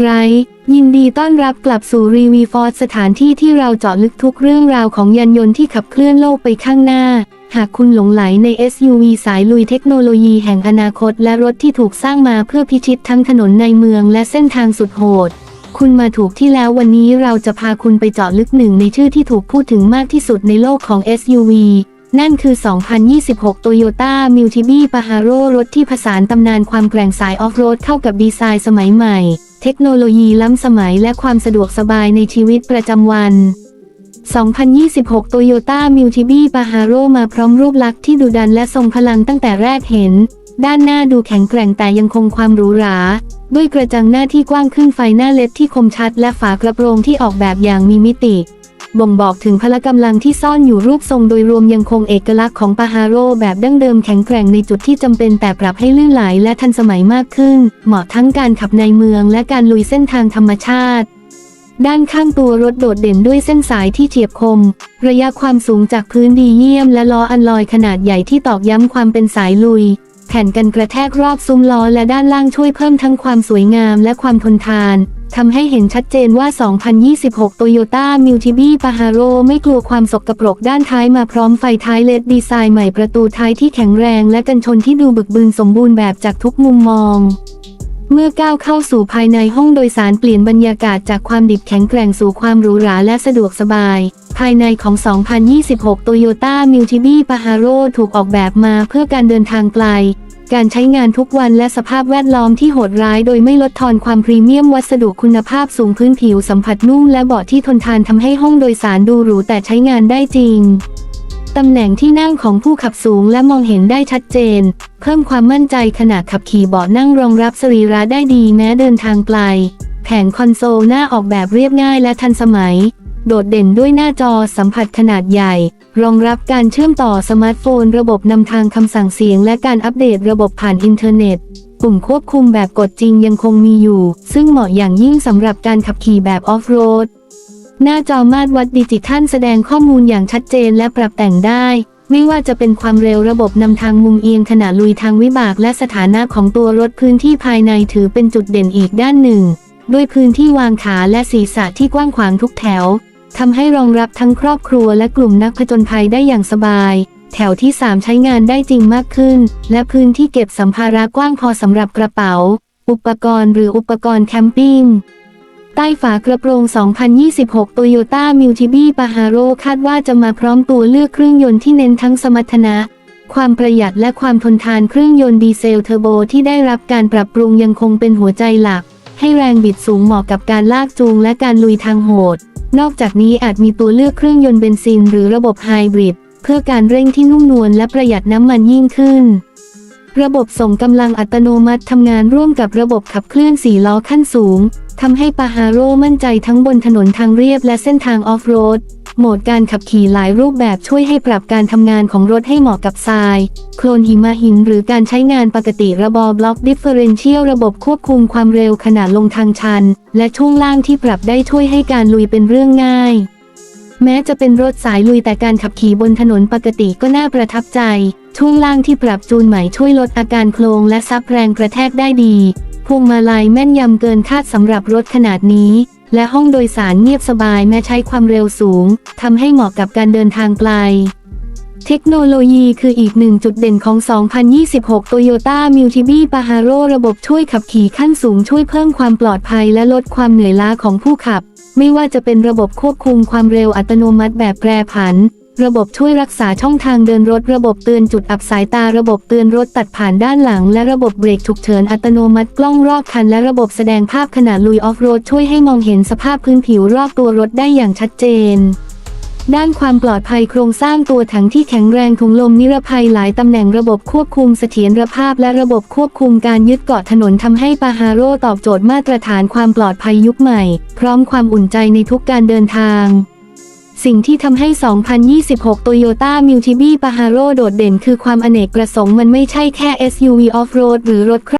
ไร ยินดีต้อนรับกลับสู่รีวีฟอร์สถานที่ที่เราเจาะลึกทุกเรื่องราวของยานยนต์ที่ขับเคลื่อนโลกไปข้างหน้า หากคุณหลงไหลใน SUV สายลุยเทคโนโลยีแห่งอนาคต และรถที่ถูกสร้างมาเพื่อพิชิตทั้งถนนในเมืองและเส้นทางสุดโหด คุณมาถูกที่แล้ววันนี้เราจะพาคุณไปเจาะลึกหนึ่งในชื่อที่ถูกพูดถึงมากที่สุดในโลกของ SUV นั่นคือ 2026 Toyota m u l t i b i Pajero รถที่ผสานตำนานความแกร่งสายออฟโรดเข้ากับดีไซน์สมัยใหม่ เทคโนโลยีล้ำสมัยและความสะดวกสบายในชีวิตประจำวัน 2026 Toyota m u l t i b i Pajaro มาพร้อมรูปลักษณ์ที่ดุดันและทรงพลังตั้งแต่แรกเห็น ด้านหน้าดูแข็งแกร่งแต่ยังคงความหรูหรา ด้วยกระจังหน้าที่กว้างขึ้นไฟหน้าเล็บที่คมชัดและฝากระโปรงที่ออกแบบอย่างมีมิติ บ่งบอกถึงพละกำลังที่ซ่อนอยู่รูปทรงโดยรวมยังคงเอกลักษณ์ของปาฮาโร่แบบดั้งเดิมแข็งแกร่งในจุดที่จำเป็นแต่ปรับให้ลื่นไหลและทันสมัยมากขึ้น เหมาะทั้งการขับในเมืองและการลุยเส้นทางธรรมชาติ ด้านข้างตัวรถโดดเด่นด้วยเส้นสายที่เฉียบคม ระยะความสูงจากพื้นดีเยี่ยม และล้ออันลอยขนาดใหญ่ที่ตอกย้ำความเป็นสายลุย แผ่นกันกระแทกรอบซุ้มล้อและด้านล่างช่วยเพิ่มทั้งความสวยงามและความทนทาน ทำให้เห็นชัดเจนว่า 2026 Toyota m u l t i b i Pajero ไม่กลัวความสกปรกด้านท้ายมาพร้อมไฟท้ายเลดดีไซน์ใหม่ประตูท้ายที่แข็งแรงและกันชนที่ดูบึกบึนสมบูรณ์แบบจากทุกมุมมอง เมื่อก้าวเข้าสู่ภายในห้องโดยสารเปลี่ยนบรรยากาศจากความดิบแข็งแกร่งสู่ความหรูหราและสะดวกสบาย ภายในของ 2026 Toyota m u l t i b i Pajero ถูกออกแบบมาเพื่อการเดินทางไกล การใช้งานทุกวันและสภาพแวดล้อมที่โหดร้ายโดยไม่ลดทอนความพรีเมียมวัสดุคุณภาพสูงพื้นผิวสัมผัสนุ่มและเบาะที่ทนทานทำให้ห้องโดยสารดูหรูแต่ใช้งานได้จริงตำแหน่งที่นั่งของผู้ขับสูงและมองเห็นได้ชัดเจน เพิ่มความมั่นใจขณะขับขี่เบาะนั่งรองรับสรีระได้ดีแม้เดินทางไกล แผงคอนโซลหน้าออกแบบเรียบง่ายและทันสมัย โดดเด่นด้วยหน้าจอสัมผัสขนาดใหญ่ รองรับการเชื่อมต่อสมาร์ทโฟน ระบบนำทางคำสั่งเสียง และการอัปเดตระบบผ่านอินเทอร์เน็ต ปุ่มควบคุมแบบกดจริงยังคงมีอยู่ ซึ่งเหมาะอย่างยิ่งสำหรับการขับขี่แบบออฟโรด หน้าจอมาตรวัดดิจิทัลแสดงข้อมูลอย่างชัดเจนและปรับแต่งได้ ไม่ว่าจะเป็นความเร็วระบบนำทางมุมเอียงขณะลุยทางวิบากและสถานะของตัวรถพื้นที่ภายในถือเป็นจุดเด่นอีกด้านหนึ่งด้วยพื้นที่วางขาและศีรษะที่กว้างขวางทุกแถว ทำให้รองรับทั้งครอบครัวและกลุ่มนักผจญภัยได้อย่างสบาย แถวที่ 3 ใช้งานได้จริงมากขึ้น และพื้นที่เก็บสัมภาระกว้างพอสำหรับกระเป๋า อุปกรณ์หรืออุปกรณ์แคมปิ้งใต้ฝากระโปรง 2026 Toyota m u l t i b i Pajero คาดว่าจะมาพร้อมตัวเลือกเครื่องยนต์ที่เน้นทั้งสมรรถนะ ความประหยัดและความทนทานเครื่องยนต์ดีเซลเทอร์โบที่ได้รับการปรับปรุงยังคงเป็นหัวใจหลัก ให้แรงบิดสูงเหมาะกับการลากจูงและการลุยทางโหด นอกจากนี้อาจมีตัวเลือกเครื่องยนต์เบนซินหรือระบบไฮบริดเพื่อการเร่งที่นุ่มนวลและประหยัดน้ำมันยิ่งขึ้น ระบบส่งกำลังอัตโนมัติทำงานร่วมกับระบบขับเคลื่อนสี่ล้อขั้นสูงทำให้ปาฮาโร่มั่นใจทั้งบนถนนทางเรียบและเส้นทางออฟโรด โหมดการขับขี่หลายรูปแบบช่วยให้ปรับการทำงานของรถให้เหมาะกับทราย โคลนหิมะหิน หรือการใช้งานปกติระบอบล็อกดิฟเฟอเรนเชียลระบบควบคุมความเร็วขณะลงทางชัน และช่วงล่างที่ปรับได้ช่วยให้การลุยเป็นเรื่องง่าย แม้จะเป็นรถสายลุยแต่การขับขี่บนถนนปกติก็น่าประทับใจ ช่วงล่างที่ปรับจูนใหม่ช่วยลดอาการโคลงและซับแรงกระแทกได้ดีพวงมาลัยแม่นยำเกินคาดสำหรับรถขนาดนี้ และห้องโดยสารเงียบสบายแม้ใช้ความเร็วสูงทำให้เหมาะกับการเดินทางไกล เทคโนโลยีคืออีกหนึ่งจุดเด่นของ 2026 Toyota m u l t i b i Pajaro ระบบช่วยขับขี่ขั้นสูงช่วยเพิ่มความปลอดภัยและลดความเหนื่อยล้าของผู้ขับ ไม่ว่าจะเป็นระบบควบคุมความเร็วอัตโนมัติแบบแปรผัน ระบบช่วยรักษาช่องทางเดินรถ ระบบเตือนจุดอับสายตา ระบบเตือนรถตัดผ่านด้านหลัง และระบบเบรกฉุกเฉินอัตโนมัติกล้องรอบคัน และระบบแสดงภาพขณะลุยออฟโรดช่วยให้มองเห็นสภาพพื้นผิวรอบตัวรถได้อย่างชัดเจน ด้านความปลอดภัยโครงสร้างตัวถังที่แข็งแรงถุงลมนิรภัยหลายตำแหน่งระบบควบคุมเสถียรภาพ และระบบควบคุมการยึดเกาะถนนทำให้ปาฮาโร่ตอบโจทย์มาตรฐานความปลอดภัยยุคใหม่ พร้อมความอุ่นใจในทุกการเดินทาง สิ่งที่ทำให้ 2026 Toyota m u l t i b i p a h a r o โดดเด่นคือความอเนกประสงค์มันไม่ใช่แค่ SUV Off-road หรือรถครอบ